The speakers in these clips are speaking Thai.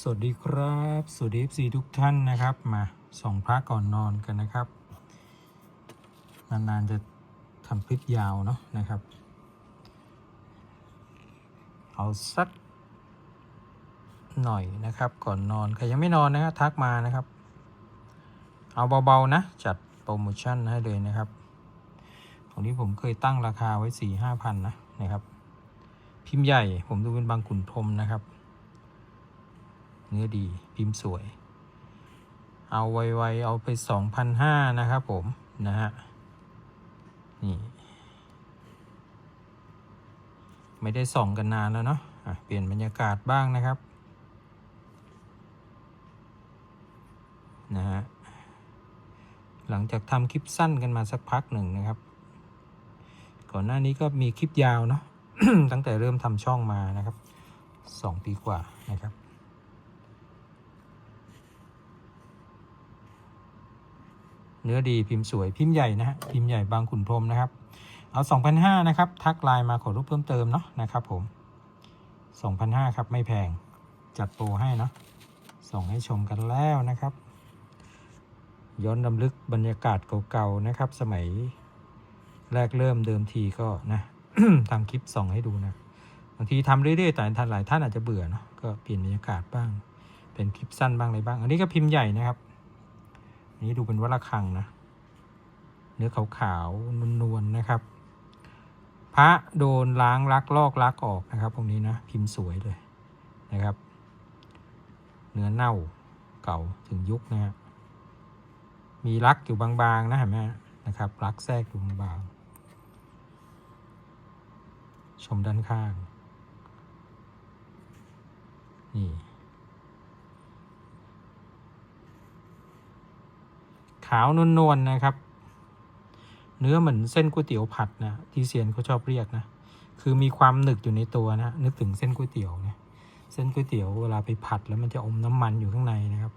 สวัสดีครับ สวัสดี FC ทุกท่านนะครับ มาส่องพระก่อนนอนกันนะครับ นานๆจะทำคลิปยาวเนาะนะครับ เอาสักหน่อยนะครับก่อนนอนใครยังไม่นอนนะครับทักมานะครับ เอาเบาๆนะ จัดโปรโมชั่นให้เลยนะครับ ของนี้ผมเคยตั้งราคาไว้สี่ห้าพันนะนะครับ พิมพ์ใหญ่ผมดูเป็นบางขุนพรมนะครับ เนื้อดีพิมพ์สวย เอาไวๆเอาไปสองพันห้านะครับผมนะฮะนี่ไม่ได้ส่องกันนานแล้วเนาะะเปลี่ยนบรรยากาศบ้างนะครับนะฮะหลังจากทำคลิปสั้นกันมาสักพักหนึ่งนะครับ ก่อนหน้านี้ก็มีคลิปยาวเนาะตั้งแต่เริ่มทำช่องมานะครับสองปีกว่านะครับ เนื้อดีพิมพ์สวยพิมพ์ใหญ่นะฮะพิมพ์ใหญ่บางขุนพรมนะครับ เอา 2,500นะครับ ทักไลน์มาขอรูปเพิ่มเติมเนาะนะครับผม2,500ครับไม่แพงจัดโปรให้เนาะส่งให้ชมกันแล้วนะครับ ย้อนรำลึกบรรยากาศเก่าๆนะครับ สมัยแรกเริ่มเดิมทีก็นะทำคลิปส่องให้ดูนะบางทีทำเรื่อยๆแต่ท่านหลายท่านอาจจะเบื่อเนาะก็เปลี่ยนบรรยากาศบ้าง เป็นคลิปสั้นบ้างอะไรบ้าง อันนี้ก็พิมพ์ใหญ่นะครับ นี้ดูเป็นวัดระฆังนะ เนื้อขาวๆนวลๆนะครับ พระโดนล้างลักลอกลักออกนะครับตรงนี้นะพิมพ์สวยเลยนะครับ เนื้อเน่าเก่าถึงยุคนะฮะมีรักอยู่บางๆนะเห็นไหมฮะนะครับรักแทรกอยู่บางๆชมด้านข้าง นี่ ขาวนวลๆนะครับ เนื้อเหมือนเส้นก๋วยเตี๋ยวผัดนะที่เซียนเขาชอบเรียกนะคือมีความหนึกอยู่ในตัวนะนึกถึงเส้นก๋วยเตี๋ยวนะเส้นก๋วยเตี๋ยวเวลาไปผัดแล้วมันจะอมน้ำมันอยู่ข้างในนะครับ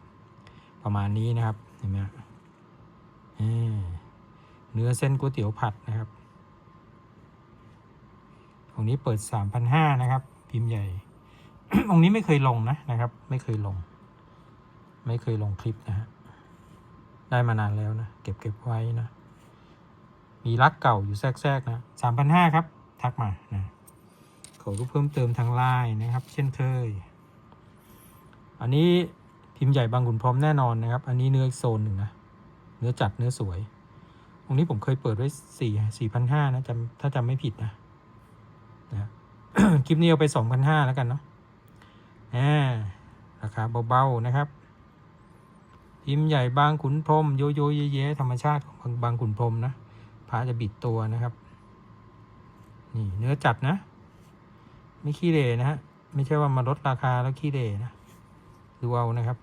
ประมาณนี้นะครับเห็นไหมฮะเนื้อเส้นก๋วยเตี๋ยวผัดนะครับองนี้เปิดสามพันห้านะครับ พิมพ์ใหญ่ องนี้ไม่เคยลงนะนะครับ ไม่เคยลง ไม่เคยลงคลิปนะฮะ ได้มานานแล้วนะ เก็บเก็บไว้นะ มีรักเก่าอยู่แทรกๆนะสามพันห้าครับ ทักมานะขอรูปเพิ่มเติมทางไลน์นะครับ เช่นเคย อันนี้พิมพ์ใหญ่บางขุนพรหมแน่นอนนะครับ อันนี้เนื้ออีกโซนหนึ่งนะ เนื้อจัดเนื้อสวย ตรงนี้ผมเคยเปิดไว้สี่สี่พันห้านะจำถ้าจำไม่ผิดนะนะคลิปนี้เอาไปสองพันห้าแล้วกันเนาะอ่าราคาเบาๆนะครับ พิมพ์ใหญ่บางขุนพรมโยโยเยเยธรรมชาติของบางขุนพรมนะพระจะบิดตัวนะครับ นี่เนื้อจัดนะ ไม่ขี้เหร่นะฮะไม่ใช่ว่ามาลดราคาแล้วขี้เหร่นะดูเอานะครับ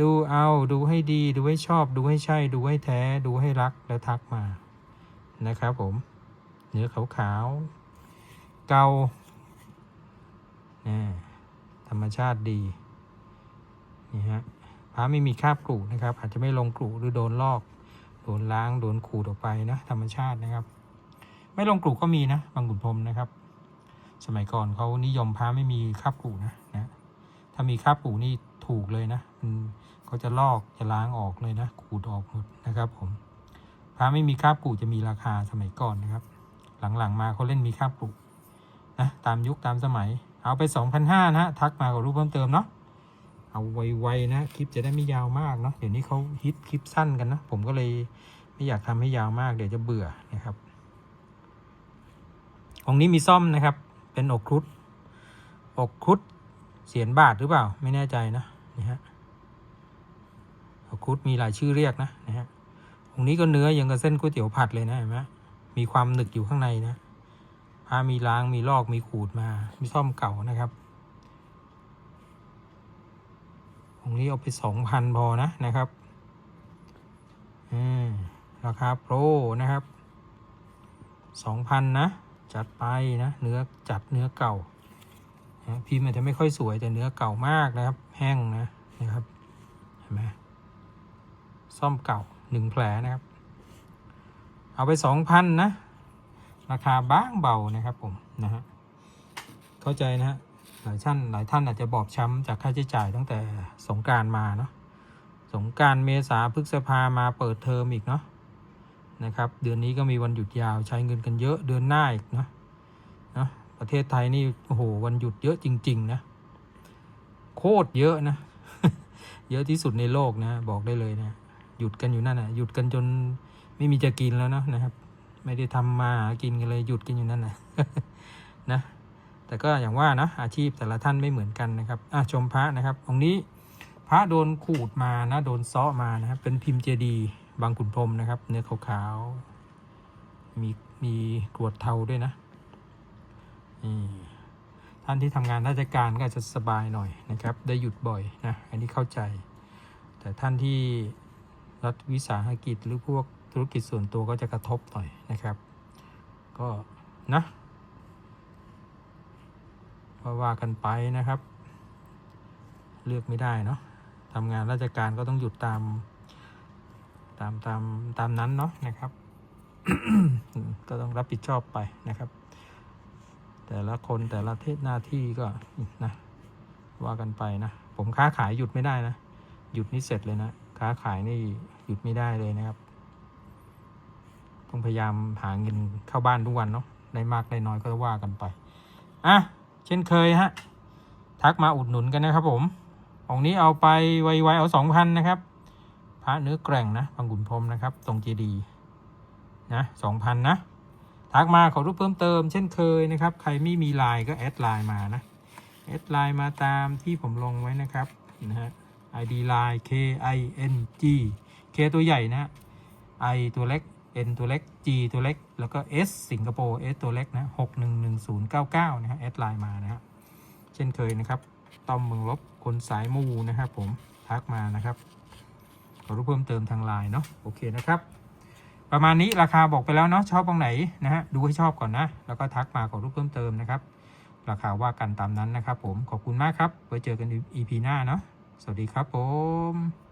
ดูเอาดูให้ดีดูให้ชอบ ดูให้ใช่ ดูให้แท้ ดูให้รักแล้วทักมานะครับผม เนื้อขาวๆเกาอ่าธรรมชาติดีนี่ฮะ พระไม่มีคราบกรุนะครับ อาจจะไม่ลงกรุหรือโดนลอก โดนล้าง โดนขูดออกไปนะธรรมชาตินะครับ ไม่ลงกรุก็มีนะบางขุนพรมนะครับ สมัยก่อนเขานิยมพระไม่มีคราบกรุนะนะ ถ้ามีคราบกรุนี่ถูกเลยนะมันเขาจะลอกจะล้างออกเลยนะขูดออกหมดนะครับผมพระไม่มีคราบกรุจะมีราคาสมัยก่อนนะครับ หลังๆมาเขาเล่นมีคราบกรุนะตามยุคตามสมัย เอาไป 2,500นะฮะทักมากับรูปเพิ่มเติมเนาะ เอาไวๆนะคลิปจะได้ไม่ยาวมากเนาะเดี๋ยวนี้เขาฮิตคลิปสั้นกันนะผมก็เลยไม่อยากทำให้ยาวมากเดี๋ยวจะเบื่อนะครับองนี้มีซ่อมนะครับ เป็นอกครุฑอกครุฑเสียนบาทหรือเปล่า ไม่แน่ใจนะนี่ฮะอกครุฑมีหลายชื่อเรียกนะนะฮะองนี้ก็เนื้อยังกับเส้นก๋วยเตี๋ยวผัดเลยนะเห็นไหมมีความหนึกอยู่ข้างในนะพามีล้างมีลอกมีขูดมา มีซ่อมเก่านะครับ ตรงนี้เอาไปสองพันพอนะนะครับอืมราคาโปรนะครับสองพันนะ จัดไปนะเนื้อจัดเนื้อเก่าพิมพ์อาจจะไม่ค่อยสวยแต่เนื้อเก่ามากนะครับ แห้งนะนะครับเห็นไหมซ่อมเก่าหนึ่งแผลนะครับ เอาไปสองพันนะ ราคาบ้างเบานะครับผมนะฮะเข้าใจนะฮะ หลายท่านหลายท่านอาจจะบอบช้ำจากค่าใช้จ่ายตั้งแต่สงการมาเนาะสงการเมษาพฤษภามาเปิดเทอมอีกเนาะนะครับ เดือนนี้ก็มีวันหยุดยาวใช้เงินกันเยอะเดือนหน้าอีกเนาะเนาะประเทศไทยนี่โอ้โหวันหยุดเยอะจริง ๆ นะ โคตรเยอะนะ เยอะที่สุดในโลกนะ บอกได้เลยนะหยุดกันอยู่นั่นนะหยุดกันจนไม่มีจะกินแล้วเนาะนะครับ ไม่ได้ทำมาหากินกันเลยหยุดกันอยู่นั่นนะนะ แต่ก็อย่างว่านะอาชีพแต่ละท่านไม่เหมือนกันนะครับอะชมพระนะครับองค์นี้พระโดนขูดมานะโดนซ้อมานะครับเป็นพิมพ์เจดีบางขุนพรมนะครับ เนื้อขาวๆมีมีกรวดเทาด้วยนะนี่ท่านที่ทำงานราชการก็จจะสบายหน่อยนะครับ ได้หยุดบ่อยนะอันนี้เข้าใจ แต่ท่านที่รัฐวิสาหกิจหรือพวกธุรกิจส่วนตัวก็จะกระทบหน่อยนะครับ ก็นะ ก็ว่ากันไปนะครับ เลือกไม่ได้เนาะทำงานราชการก็ต้องหยุดตาม ตามตามตามนั้นเนาะนะครับ ก็ต้องรับผิดชอบไปนะครับ แต่ละคนแต่ละเทศหน้าที่ก็นะว่ากันไปนะ ผมค้าขายหยุดไม่ได้นะ หยุดนี่เสร็จเลยนะค้าขายนี่หยุดไม่ได้เลยนะครับต้องพยายามหาเงินเข้าบ้านทุกวันเนาะได้มากได้น้อยก็ว่ากันไป อะ เช่นเคยฮะ ทักมาอุดหนุนกันนะครับผมองนี้เอาไปไวๆเอาสองพันนะครับ พระเนื้อแกร่งนะบางขุนพรมนะครับ ตรงเจดีย์นะสองพันนะ ทักมาขอรูปเพิ่มเติม เช่นเคยนะครับ ใครไม่มีไลน์ก็แอดไลน์มานะ แอดไลน์มาตามที่ผมลงไว้นะครับนะฮะ ID line K I N G K ตัวใหญ่นะฮะ I ตัวเล็ก N ตัวเล็ก G ตัวเล็ก แล้วก็ S สิงคโปร์ S ตัวเล็กนะหกหนึ่งหนึ่งศูนย์เก้าเก้านะฮะแอดไลน์มานะฮะเช่นเคยนะครับต้อมเมืองลบคนสายมูนะครับผมทักมานะครับขอรู้เพิ่มเติมทางไลน์เนาะโอเคนะครับ ประมาณนี้ราคาบอกไปแล้วเนาะชอบตรงไหนนะฮะดูให้ชอบก่อนนะ แล้วก็ทักมาขอรูปเพิ่มเติมนะครับ ราคาว่ากันตามนั้นนะครับ ผมขอบคุณมากครับไว้เจอกัน EP หน้าเนาะสวัสดีครับผม